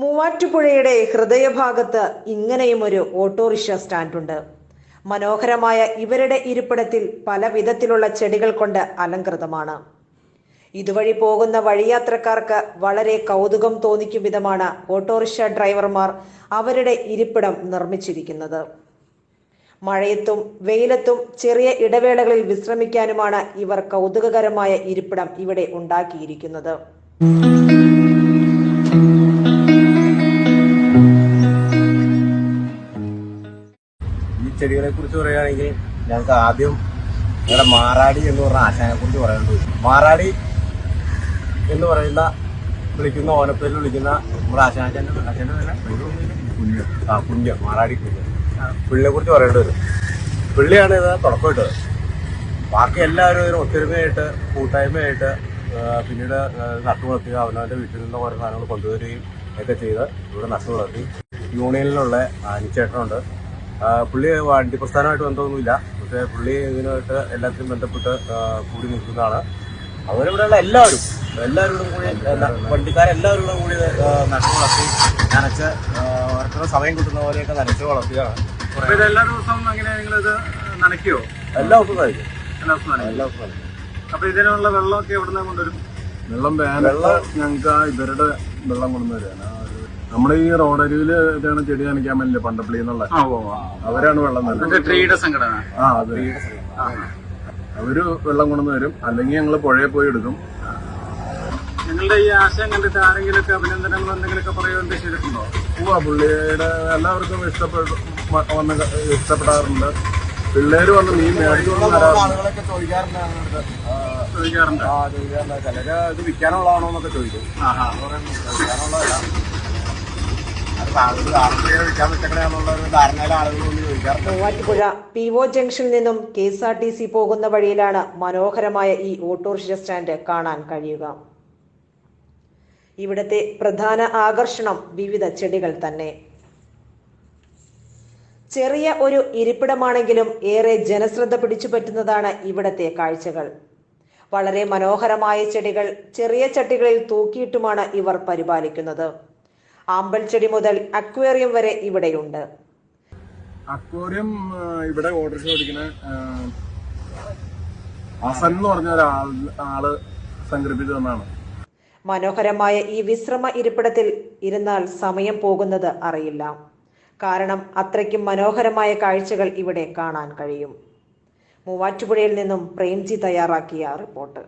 മൂവാറ്റുപുഴയുടെ ഹൃദയഭാഗത്ത് ഇങ്ങനെയും ഒരു ഓട്ടോറിക്ഷ സ്റ്റാൻഡുണ്ട്. മനോഹരമായ ഇവരുടെ ഇരിപ്പിടത്തിൽ പല വിധത്തിലുള്ള ചെടികൾ കൊണ്ട് അലങ്കൃതമാണ്. ഇതുവഴി പോകുന്ന വഴിയാത്രക്കാർക്ക് വളരെ കൗതുകം തോന്നിക്കും വിധമാണ് ഓട്ടോറിക്ഷ ഡ്രൈവർമാർ അവരുടെ ഇരിപ്പിടം നിർമ്മിച്ചിരിക്കുന്നത്. മഴയത്തും വെയിലത്തും ചെറിയ ഇടവേളകളിൽ വിശ്രമിക്കാനുമാണ് ഇവർ കൗതുകകരമായ ഇരിപ്പിടം ഇവിടെ ഉണ്ടാക്കിയിരിക്കുന്നത്. ചെടികളെ കുറിച്ച് പറയുകയാണെങ്കിൽ ഞങ്ങൾക്ക് ആദ്യം ഞങ്ങളുടെ മാറാടി എന്ന് പറഞ്ഞ ആശാനെ കുറിച്ച് പറയേണ്ടത് മാറാടി എന്ന് പറയുന്ന വിളിക്കുന്ന ഓനപ്പേരിൽ വിളിക്കുന്ന നമ്മുടെ ആശാന്റെ അച്ഛന്റെ പേരാ? കുഞ്ഞ്. ആ കുഞ്ഞ്. മാറാടി കുഞ്ഞ്. പുള്ളിയെ കുറിച്ച് പറയേണ്ടി വരും. പുള്ളിയാണ് ഇത് തുടക്കമിട്ടത്. ബാക്കി എല്ലാവരും ഇതിന് ഒത്തൊരുമയായിട്ട് കൂട്ടായ്മയായിട്ട് പിന്നീട് നട്ടു വളർത്തുക അവനവന്റെ വീട്ടിൽ നിന്ന് ഓരോ സാധനങ്ങൾ കൊണ്ടുവരികയും ഒക്കെ ചെയ്ത് ഇവിടെ നട്ടു വളർത്തി. യൂണിയനിലുള്ള അനിച്ചേട്ടനുണ്ട് ആ, പുള്ളി വണ്ടി പ്രസ്ഥാനമായിട്ട് ബന്ധമൊന്നുമില്ല പക്ഷേ പുള്ളി ഇതിനായിട്ട് എല്ലാത്തിനും ബന്ധപ്പെട്ട് കൂടി നിൽക്കുന്നതാണ്. അവരിവിടെയുള്ള എല്ലാവരും എല്ലാവരും കൂടി എല്ലാ- വണ്ടിക്കാരെല്ലാവരും കൂടെ നട്ടു വളർത്തി നനച്ച് ആ, സമയം കിട്ടുന്ന പോലെയൊക്കെ നനച്ച് വളർത്തിയാണ് എല്ലാ ദിവസവും അങ്ങനെ നിങ്ങളിത് ഇത് നനയ്ക്കുവോ എല്ലാ ദിവസവും നനയ്ക്കും. എല്ലാ ദിവസവും എല്ലാ ദിവസവും അപ്പൊ ഇതിനുള്ള വെള്ളമൊക്കെ എവിടെ നിന്ന് കൊണ്ടുവരും? വെള്ളം വേനൽ ഞങ്ങൾക്ക് ഇവരുടെ വെള്ളം കൊണ്ടു തരാണ് നമ്മുടെ ഈ റോഡരികിൽ ഇതാണ് ചെടി നനയ്ക്കാൻ പറ്റില്ല പണ്ടപ്പള്ളി എന്നുള്ള? അവരാണ് വെള്ളം നൽകുന്നത് ട്രീയുടെ സംഘടന. ആ അതെ. അവർ വെള്ളം കൊണ്ടു വരും അല്ലെങ്കിൽ ഞങ്ങൾ പുഴയിൽ പോയി എടുക്കും. നിങ്ങളുടെ ഈ ആശയം കണ്ടിട്ട് ആരെങ്കിലുമൊക്കെ അഭിനന്ദനങ്ങൾ എന്തെങ്കിലുമൊക്കെ പറയുകയോ എന്തെങ്കിലും ചെയ്തിട്ടുണ്ടോ? ഉവ്വ, പുള്ളിയുടെ എല്ലാവർക്കും ഇഷ്ടപ്പെട്ടു വന്ന് ഇഷ്ടപ്പെടാറുണ്ട്. പിള്ളേര് വന്ന് മീൻ മേടിച്ചുകൊണ്ട് ആളുകളൊക്കെ ചോദിക്കാറുണ്ട് ചോദിക്കാറുണ്ട്. ആ ചോദിക്കാറുണ്ട്. ചിലര് ഇത് വിൽക്കാനുള്ളതാണോ എന്നൊക്കെ ചോദിക്കും. ആഹാ. വിൽക്കാനുള്ളതല്ല മൂവാറ്റുപുഴ പി ഒ ജംഗ്ഷനിൽ നിന്നും K S R T C പോകുന്ന വഴിയിലാണ് മനോഹരമായ ഈ ഓട്ടോറിക്ഷ സ്റ്റാൻഡ് കാണാൻ കഴിയുക. ഇവിടത്തെ പ്രധാന ആകർഷണം വിവിധ ചെടികൾ തന്നെ. ചെറിയ ഒരു ഇരിപ്പിടമാണെങ്കിലും ഏറെ ജനശ്രദ്ധ പിടിച്ചു പറ്റുന്നതാണ് ഇവിടത്തെ കാഴ്ചകൾ. വളരെ മനോഹരമായ ചെടികൾ ചെറിയ ചട്ടികളിൽ തൂക്കിയിട്ടുമാണ് ഇവർ പരിപാലിക്കുന്നത്. ആമ്പൽ ചെടി മുതൽ അക്വേറിയം വരെ ഇവിടെയുണ്ട്. അക്വേറിയം ഇവിടെ ഓർഡർ ഓടിക്കുന്ന ഹസൻ എന്ന് പറഞ്ഞ ഒരാൾ ആൾ സംഘടിപ്പിച്ചതെന്നാണ് മനോഹരമായ ഈ വിശ്രമ ഇരിപ്പിടത്തിൽ ഇരുന്നാൽ സമയം പോകുന്നത് അറിയില്ല. കാരണം അത്രയ്ക്കും മനോഹരമായ കാഴ്ചകൾ ഇവിടെ കാണാൻ കഴിയും. മൂവാറ്റുപുഴയിൽ നിന്നും പ്രേംജി തയ്യാറാക്കിയ റിപ്പോർട്ട്.